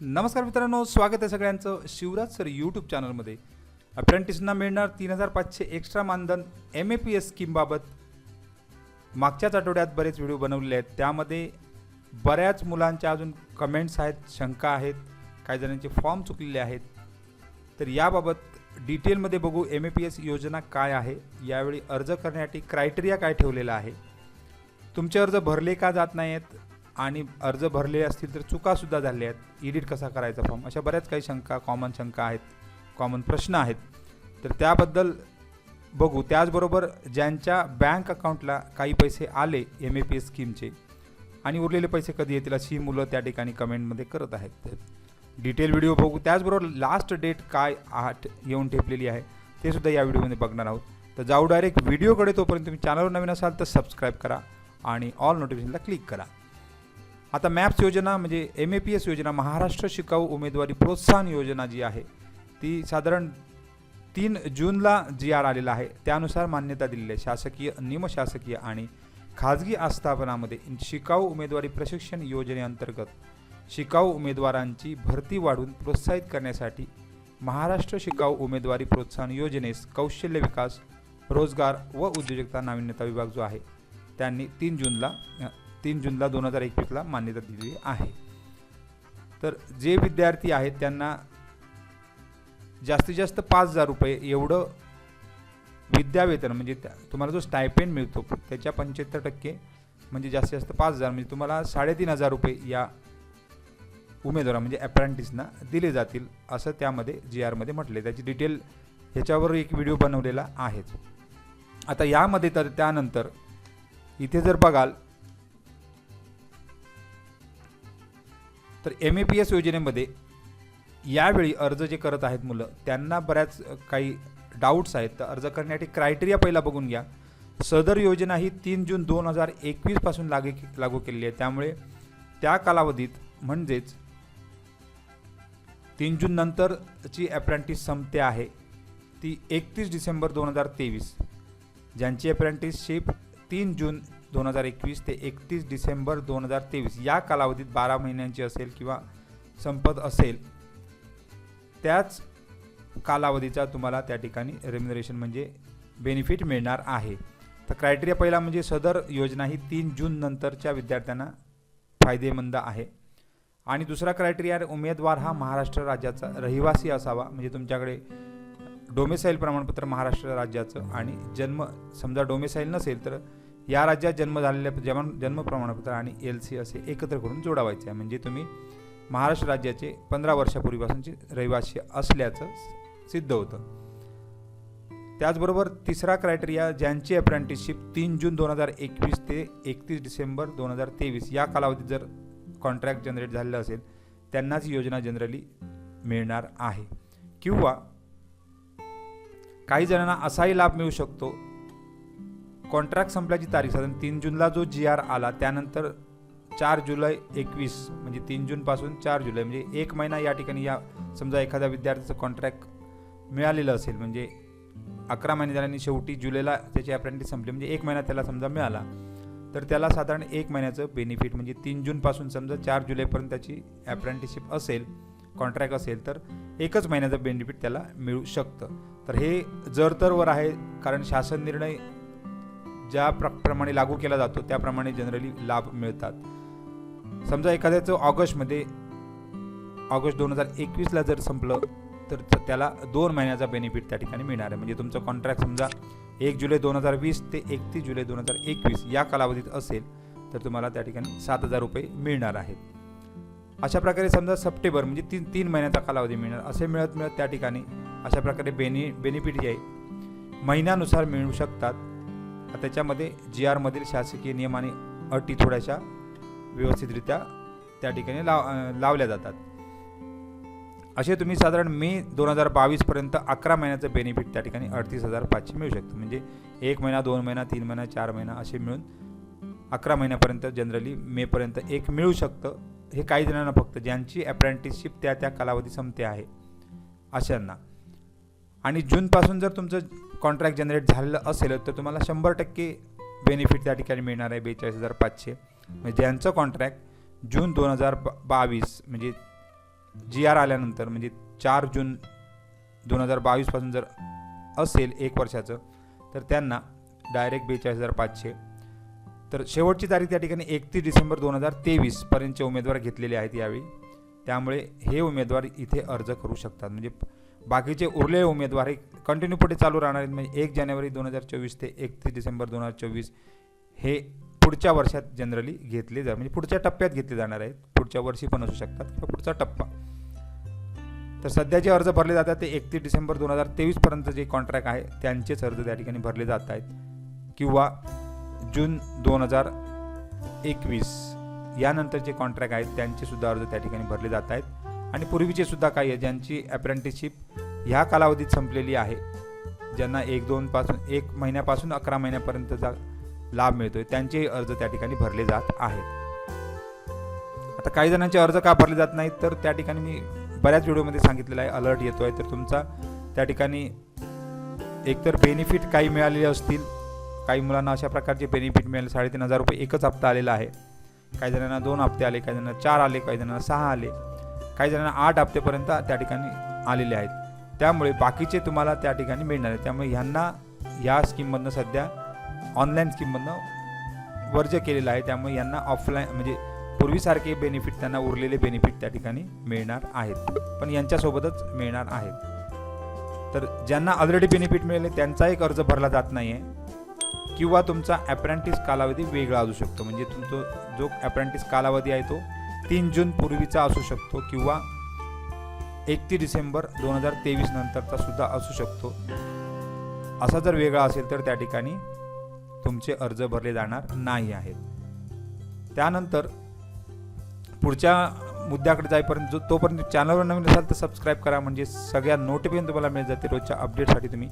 नमस्कार मित्रांनो स्वागत आहे सगळ्यांचं शिवराज सर यूट्यूब चॅनलमध्ये अप्रेंटिसना मिळणार तीन हजार पाचशे एक्स्ट्रा मानधन एम ए पी एस स्कीमबाबत मागच्याच आठवड्यात बरेच व्हिडिओ बनवलेले आहेत. त्यामध्ये बऱ्याच मुलांच्या अजून कमेंट्स आहेत शंका आहेत काही जणांचे फॉर्म चुकलेले आहेत. तर याबाबत डिटेलमध्ये बघू एम ए पी एस योजना काय आहे. यावेळी अर्ज करण्यासाठी क्रायटेरिया काय ठेवलेला आहे. तुमचे अर्ज भरले का जात नाही आहेत आणि अर्ज भरलेले असतील तर चुकासुद्धा झाल्या आहेत. एडिट कसा करायचा फॉर्म अशा बऱ्याच काही शंका कॉमन शंका आहेत कॉमन प्रश्न आहेत. तर त्याबद्दल बघू. त्याचबरोबर ज्यांच्या बँक अकाउंटला काही पैसे आले एम ए पी एस स्कीमचे आणि उरलेले पैसे कधी येतील अशी मुलं त्या ठिकाणी कमेंटमध्ये करत आहेत. डिटेल व्हिडिओ बघू. त्याचबरोबर लास्ट डेट काय आठ येऊन ठेपलेली आहे ते सुद्धा या व्हिडिओमध्ये बघणार आहोत. तर जाऊ डायरेक्ट व्हिडिओकडे तोपर्यंत तुम्ही चॅनलवर नवीन असाल तर सबस्क्राईब करा आणि ऑल नोटिफिकेशनला क्लिक करा. आता मॅप्स योजना म्हणजे एम ए पी एस योजना महाराष्ट्र शिकाऊ उमेदवारी प्रोत्साहन योजना जी आहे ती साधारण तीन जूनला जी आर आलेला आहे त्यानुसार मान्यता दिलेली आहे. शासकीय निमशासकीय आणि खाजगी आस्थापनामध्ये शिकाऊ उमेदवारी प्रशिक्षण योजनेअंतर्गत शिकाऊ उमेदवारांची भरती वाढवून प्रोत्साहित करण्यासाठी महाराष्ट्र शिकाऊ उमेदवारी प्रोत्साहन योजनेस कौशल्य विकास रोजगार व उद्योजकता नाविन्यता विभाग जो आहे त्यांनी तीन जूनला तीन जूनला दोन हजार एकवीसला मान्यता दिलेली आहे. तर जे विद्यार्थी आहेत त्यांना जास्तीत जास्त पाच हजार रुपये एवढं विद्यावेतन म्हणजे त्या तुम्हाला जो स्टायपेंड मिळतो त्याच्या पंच्याहत्तर टक्के म्हणजे जास्तीत जास्त पाच हजार म्हणजे तुम्हाला साडेतीन हजार रुपये या उमेदवारा म्हणजे अप्रेंटिसना दिले जातील असं त्यामध्ये जी आरमध्ये म्हटले त्याची डिटेल ह्याच्यावर एक व्हिडिओ बनवलेला आहेच आता यामध्ये तर त्यानंतर इथे जर बघाल तर एम ए पी एस योजनेमध्ये यावेळी अर्ज जे करत आहेत मुलं त्यांना बऱ्याच काही डाऊट्स आहेत. तर अर्ज करण्यासाठी क्रायटेरिया पहिला बघून घ्या. सदर योजना ही तीन जून दोन हजार एकवीसपासून लागू लागू केलेली आहे. त्यामुळे त्या कालावधीत म्हणजेच तीन जून नंतरची अप्रेंटिस संपते आहे. ती एकतीस डिसेंबर दोन हजार तेवीस. ज्यांची अप्रेंटिसशिप तीन जून दोन हजार एकवीस ते एकतीस डिसेंबर दोन हजार तेवीस या कालावधीत बारा महिन्यांची असेल किंवा संपत असेल त्याच कालावधीचा तुम्हाला त्या ठिकाणी रेम्युनरेशन म्हणजे बेनिफिट मिळणार आहे. तर क्रायटेरिया पहिला म्हणजे सदर योजना ही तीन जून नंतरच्या विद्यार्थ्यांना फायदेमंद आहे. आणि दुसरा क्रायटेरिया उमेदवार हा महाराष्ट्र राज्याचा रहिवासी असावा म्हणजे तुमच्याकडे डोमेसाईल प्रमाणपत्र महाराष्ट्र राज्याचं आणि जन्म समजा डोमेसाईल नसेल तर या राज्यात जन्म झालेल्या जन्म जन्म प्रमाणपत्र आणि एल सी असे एकत्र करून जोडावायचे आहे. म्हणजे तुम्ही महाराष्ट्र राज्याचे पंधरा वर्षापूर्वीपासूनचे रहिवासी असल्याचं सिद्ध होतं. त्याचबरोबर तिसरा क्रायटेरिया ज्यांची अप्रेंटिसशिप तीन जून दोन हजार एकवीस ते एकतीस डिसेंबर दोन हजार तेवीस या कालावधीत जर कॉन्ट्रॅक्ट जनरेट झालेलं असेल त्यांनाच योजना जनरली मिळणार आहे. किंवा काही जणांना असाही लाभ मिळू शकतो कॉन्ट्रॅक्ट संपल्याची तारीख साधारण तीन जूनला जो जी आर आला त्यानंतर चार जुलै एकवीस म्हणजे तीन जूनपासून चार जुलै म्हणजे एक महिना या ठिकाणी या समजा एखाद्या विद्यार्थ्याचं कॉन्ट्रॅक्ट मिळालेलं असेल म्हणजे अकरा महिने झाल्याने शेवटी जुलैला त्याची अप्रेंटिस संपली म्हणजे एक महिना त्याला समजा मिळाला तर त्याला साधारण एक महिन्याचं बेनिफिट म्हणजे तीन जूनपासून समजा चार जुलैपर्यंत त्याची अप्रेंटिसशिप असेल कॉन्ट्रॅक्ट असेल तर एकच महिन्याचं बेनिफिट त्याला मिळू शकतं. तर हे जर तरवर आहे कारण शासन निर्णय ज्या प्र प्रमाणे लागू केला जातो त्याप्रमाणे जनरली लाभ मिळतात. समजा एखाद्याचं ऑगस्टमध्ये ऑगस्ट दोन हजार एकवीसला जर संपलं तर त्याला दोन महिन्याचा बेनिफिट त्या ठिकाणी मिळणार आहे. म्हणजे तुमचं कॉन्ट्रॅक्ट समजा एक जुलै दोन हजार वीस ते एकतीस जुलै दोन हजार एकवीस या कालावधीत असेल तर तुम्हाला त्या ठिकाणी सात हजार रुपये मिळणार आहेत. अशा प्रकारे समजा सप्टेंबर म्हणजे तीन तीन महिन्याचा कालावधी मिळणार असे मिळत मिळत त्या ठिकाणी अशा प्रकारे बेनि बेनिफिट जे आहे महिन्यानुसार मिळू शकतात. त्याच्यामध्ये जी आरमधील शासकीय नियम आणि अटी थोड्याशा व्यवस्थितरित्या त्या ठिकाणी लाव लावल्या जातात. असे तुम्ही साधारण मे दोन हजार बावीसपर्यंत अकरा महिन्याचं बेनिफिट त्या ठिकाणी अडतीस हजार पाचशे मिळू शकतं. म्हणजे एक महिना दोन महिना तीन महिना चार महिना असे मिळून अकरा महिन्यापर्यंत जनरली मेपर्यंत एक मिळू शकतं. हे काही जणांना फक्त ज्यांची अप्रेंटिसशिप त्या त्या कालावधी संपते आहे अशांना. आणि जूनपासून जर तुमचं कॉन्ट्रॅक्ट जनरेट झालेलं असेल तर तुम्हाला शंभर टक्के बेनिफिट त्या ठिकाणी मिळणार आहे बेचाळीस हजार पाचशे. म्हणजे ज्यांचं कॉन्ट्रॅक्ट जून दोन हजार बावीस म्हणजे जी आर आल्यानंतर म्हणजे चार जून दोन हजार बावीसपासून जर असेल एक वर्षाचं तर त्यांना डायरेक्ट बेचाळीस हजार पाचशे. तर शेवटची तारीख त्या ठिकाणी एकतीस डिसेंबर दोन हजार तेवीसपर्यंतचे उमेदवार घेतलेले आहेत यावेळी. त्यामुळे हे उमेदवार इथे अर्ज करू शकतात. म्हणजे बाकीचे उरलेले उमेदवार हे कंटिन्यू पुढे चालू राहणार आहेत. म्हणजे एक जानेवारी दोन हजार चोवीस ते एकतीस डिसेंबर दोन हजार चोवीस हे पुढच्या वर्षात जनरली घेतले जा म्हणजे पुढच्या टप्प्यात घेतले जाणार आहेत. पुढच्या वर्षी पण असू शकतात किंवा पुढचा टप्पा. तर सध्या जे अर्ज भरले जातात ते एकतीस डिसेंबर दोन हजार तेवीसपर्यंत जे कॉन्ट्रॅक्ट आहे त्यांचेच अर्ज त्या ठिकाणी भरले जात आहेत. किंवा जून दोन हजार एकवीस यानंतर जे कॉन्ट्रॅक्ट आहेत त्यांचेसुद्धा अर्ज त्या ठिकाणी भरले जात आहेत. आणि पूर्वीचे सुद्धा काही आहे ज्यांची अप्रेंटिसशिप ह्या कालावधीत संपलेली आहे ज्यांना एक दोन पासून एक महिन्यापासून अकरा महिन्यापर्यंतचा लाभ मिळतोय त्यांचेही अर्ज त्या ठिकाणी भरले जात आहेत. आता काही जणांचे अर्ज का भरले जात नाहीत तर त्या ठिकाणी मी बऱ्याच व्हिडिओमध्ये सांगितलेलं आहे अलर्ट येतो आहे तर तुमचा त्या ठिकाणी एकतर बेनिफिट काही मिळालेले असतील काही मुलांना अशा प्रकारचे बेनिफिट मिळाले साडेतीन हजार रुपये एकच हप्ता आलेला आहे. काही जणांना दोन हप्ते आले काही जणांना चार आले काही जणांना सहा आले. काही जणांना आठ हप्त्यापर्यंत त्या ठिकाणी आलेले आहेत. त्यामुळे बाकीचे तुम्हाला त्या ठिकाणी मिळणार आहेत. त्यामुळे ह्यांना या स्कीममधनं सध्या ऑनलाईन स्कीममधनं वर्ज केलेलं आहे. त्यामुळे यांना ऑफलाईन म्हणजे पूर्वीसारखे बेनिफिट त्यांना उरलेले बेनिफिट त्या ठिकाणी मिळणार आहेत. पण यांच्यासोबतच मिळणार आहेत. तर ज्यांना ऑलरेडी बेनिफिट मिळाले त्यांचा एक अर्ज भरला जात नाही आहे किंवा तुमचा ॲप्रेंटिस कालावधी वेगळा असू शकतो. म्हणजे तुमचा जो ॲप्रेंटिस कालावधी आहे तो तीन जून पूर्वीचा असू शकतो किंवा एकतीस डिसेंबर दोन हजार तेवीस नंतरचा सुद्धा असू शकतो. असा जर वेगळा असेल तर त्या ठिकाणी तुमचे अर्ज भरले जाणार नाही आहेत. त्यानंतर पुढच्या मुद्द्याकडे जाईपर्यंत जो तोपर्यंत चॅनलवर नवीन असाल तर सबस्क्राईब करा. म्हणजे सगळ्या नोटिफिकेशन तुम्हाला मिळत जाते रोजच्या अपडेटसाठी तुम्ही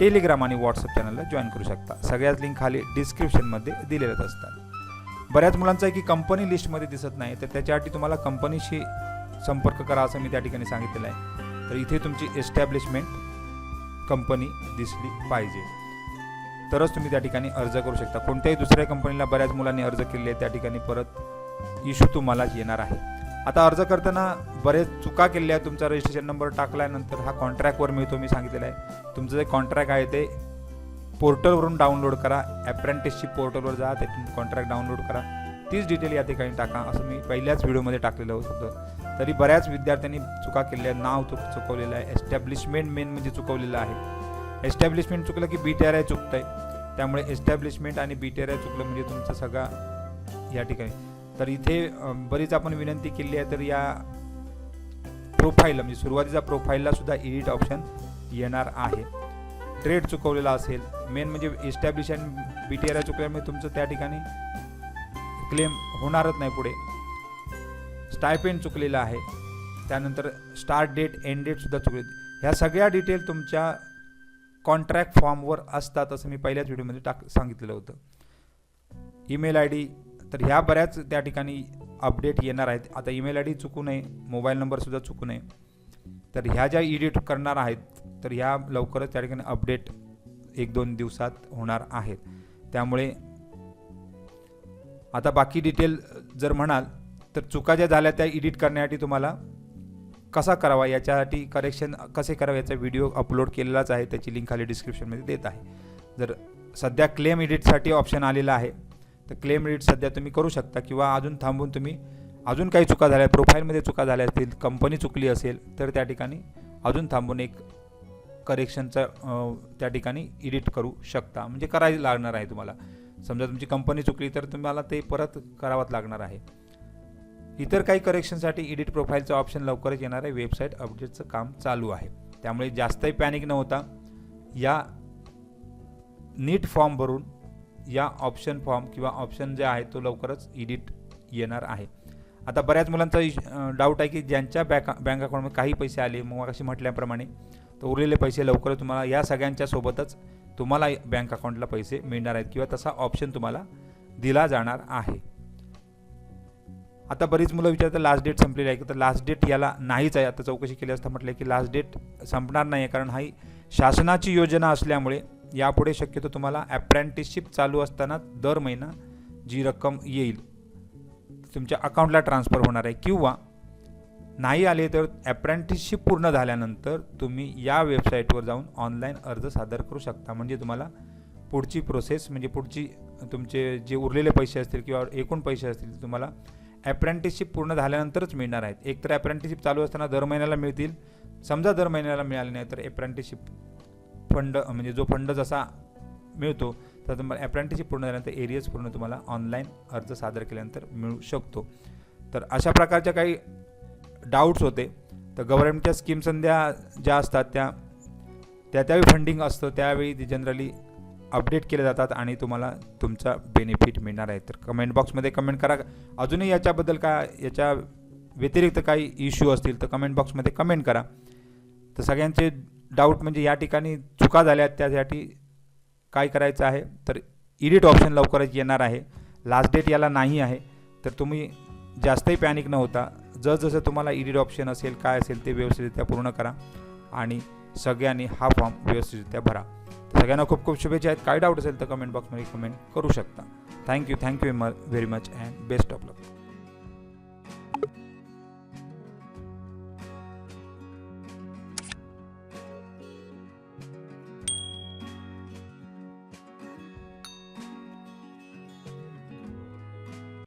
टेलिग्राम आणि व्हॉट्सअप चॅनलला जॉईन करू शकता. सगळ्याच लिंक खाली डिस्क्रिप्शनमध्ये दिलेल्याच असतात. बऱ्याच मुलांचं आहे की कंपनी लिस्टमध्ये दिसत नाही तर त्याच्यासाठी तुम्हाला कंपनीशी संपर्क करा असं मी त्या ठिकाणी सांगितलेलं आहे. तर इथे तुमची एस्टॅब्लिशमेंट कंपनी दिसली पाहिजे. तरच तुम्ही त्या ठिकाणी अर्ज करू शकता. कोणत्याही दुसऱ्या कंपनीला बऱ्याच मुलांनी अर्ज केले त्या ठिकाणी परत इश्यू तुम्हालाच येणार आहे. आता अर्ज करताना बरेच चुका केल्या आहेत. तुमचा रजिस्ट्रेशन नंबर टाकल्यानंतर हा कॉन्ट्रॅक्टवर मिळतो मी सांगितलेला आहे. तुमचं जे कॉन्ट्रॅक्ट आहे ते पोर्टलवरून डाउनलोड करा ॲप्रेंटिसशिप पोर्टलवर जा त्यातून कॉन्ट्रॅक्ट डाउनलोड करा. तीच डिटेल या ठिकाणी टाका असं मी पहिल्याच व्हिडिओमध्ये टाकलेलं होतं. तरी बऱ्याच विद्यार्थ्यांनी चुका केल्या नाव चुक चुकवलेलं आहे. एस्टॅब्लिशमेंट मेन म्हणजे चुकवलेलं आहे. एस्टॅब्लिशमेंट चुकलं की बी टी आर आय चुकतं आहे त्यामुळे एस्टॅब्लिशमेंट आणि बी टी आर आय चुकलं म्हणजे तुमचं सगळा या ठिकाणी. तर इथे बरीच आपण विनंती केली आहे तर या प्रोफाईलला म्हणजे सुरुवातीचा प्रोफाईलला सुद्धा एडिट ऑप्शन येणार आहे. ट्रेड चुकवलेला असेल. मेन म्हणजे इस्टॅब्लिश आणि बी टी आर आय चुकल्यामुळे तुमचं त्या ठिकाणी क्लेम होणारच नाही पुढे. स्टायपेंड चुकलेलं आहे. त्यानंतर स्टार्ट डेट एंड डेटसुद्धा चुकले. ह्या सगळ्या डिटेल तुमच्या कॉन्ट्रॅक्ट फॉर्मवर असतात असं मी पहिल्याच व्हिडिओमध्ये टाक सांगितलेलं होतं. ईमेल आय डी तर ह्या बऱ्याच त्या ठिकाणी अपडेट येणार आहेत. आता ईमेल आय डी चुकू नये मोबाईल नंबरसुद्धा चुकू नये. तर ह्या ज्या एडिट करणार आहेत तर ह्या लवकरच त्या ठिकाणी अपडेट एक दोन दिवसात होणार आहेत. त्यामुळे आता बाकी डिटेल जर म्हणाल तर चुका ज्या झाल्या त्या एडिट करण्यासाठी तुम्हाला कसा करावा याच्यासाठी करेक्शन कसे करावे याचा व्हिडिओ अपलोड केलेलाच आहे त्याची लिंक खाली डिस्क्रिप्शनमध्ये देत आहे. जर सध्या क्लेम एडिटसाठी ऑप्शन आलेला आहे तर क्लेम एडिट सध्या तुम्ही करू शकता किंवा अजून थांबून तुम्ही अजून काही चुका झाल्या प्रोफाईलमध्ये चुका झाल्या असतील कंपनी चुकली असेल तर त्या ठिकाणी अजून थांबून एक करेक्शनचं त्या ठिकाणी एडिट करू शकता. म्हणजे करायला लागणार आहे तुम्हाला. समजा तुमची कंपनी चुकली तर तुम्हाला ते परत करावंच लागणार आहे. इतर काही करेक्शनसाठी एडिट प्रोफाईलचं ऑप्शन लवकरच येणार आहे. वेबसाईट अपडेटचं काम चालू आहे. त्यामुळे जास्तही पॅनिक न होता या नीट फॉर्म भरून या ऑप्शन फॉर्म किंवा ऑप्शन जे आहे तो लवकरच एडिट येणार आहे. आता बऱ्याच मुलांचा डाऊट आहे की ज्यांच्या बँक बँक अकाउंटमध्ये काही पैसे आले मग अशी म्हटल्याप्रमाणे तर उरलेले पैसे लवकर तुम्हाला या सगळ्यांच्या सोबतच तुम्हाला बँक अकाउंटला पैसे मिळणार आहेत किंवा तसा ऑप्शन तुम्हाला दिला जाणार आहे. आता बरीच मुलं विचारतात लास्ट डेट संपलेली आहे तर लास्ट डेट याला नाहीच आहे. आता चौकशी केली असता म्हटलं की लास्ट डेट संपणार नाही आहे कारण ही शासनाची योजना असल्यामुळे यापुढे शक्यतो तुम्हाला ॲप्रेंटिसशिप चालू असताना दर महिना जी रक्कम येईल तुमच्या अकाउंटला ट्रान्सफर होणार आहे किंवा नाही आले तर ॲप्रेंटिसशिप पूर्ण झाल्यानंतर तुम्ही या वेबसाईटवर जाऊन ऑनलाईन अर्ज सादर करू शकता. म्हणजे तुम्हाला पुढची प्रोसेस म्हणजे पुढची तुमचे जे उरलेले पैसे असतील किंवा एकूण पैसे असतील तुम्हाला ॲप्रेंटिसशिप पूर्ण झाल्यानंतरच मिळणार आहेत. एक तर ॲप्रेंटिसशिप चालू असताना दर महिन्याला मिळतील. समजा दर महिन्याला मिळाले नाही तर ॲप्रेंटिसशिप फंड म्हणजे जो फंड जसा मिळतो तर तुम्हाला ॲप्रेंटिसशिप पूर्ण झाल्यानंतर एरियाज पूर्ण तुम्हाला ऑनलाईन अर्ज सादर केल्यानंतर मिळू शकतो. तर अशा प्रकारच्या काही डाऊट्स होते. तर गव्हर्नमेंटच्या स्कीम संध्या ज्या असतात त्या त्या त्यावेळी फंडिंग असतं. त्यावेळी ते जनरली अपडेट केले जातात आणि तुम्हाला तुमचा बेनिफिट मिळणार आहे. तर कमेंट बॉक्समध्ये कमेंट करा. अजूनही याच्याबद्दल का याच्या व्यतिरिक्त काही इश्यू असतील तर कमेंट बॉक्समध्ये कमेंट करा. तर सगळ्यांचे डाऊट म्हणजे या ठिकाणी चुका झाल्या आहेत त्यासाठी काय करायचं आहे? तर इडिट ऑप्शन लवकरच येणार आहे. लास्ट डेट याला नाही आहे. तर तुम्ही जास्तही पॅनिक न होता जसजसं तुम्हाला ईडीड ऑप्शन असेल काय असेल ते व्यवस्थितरित्या पूर्ण करा. आणि सगळ्यांनी हा फॉर्म व्यवस्थितरित्या भरा. सगळ्यांना खूप खूप शुभेच्छा आहेत. काय डाऊट असेल तर कमेंट बॉक्समध्ये कमेंट करू शकता. Thank you thank you very much and best of luck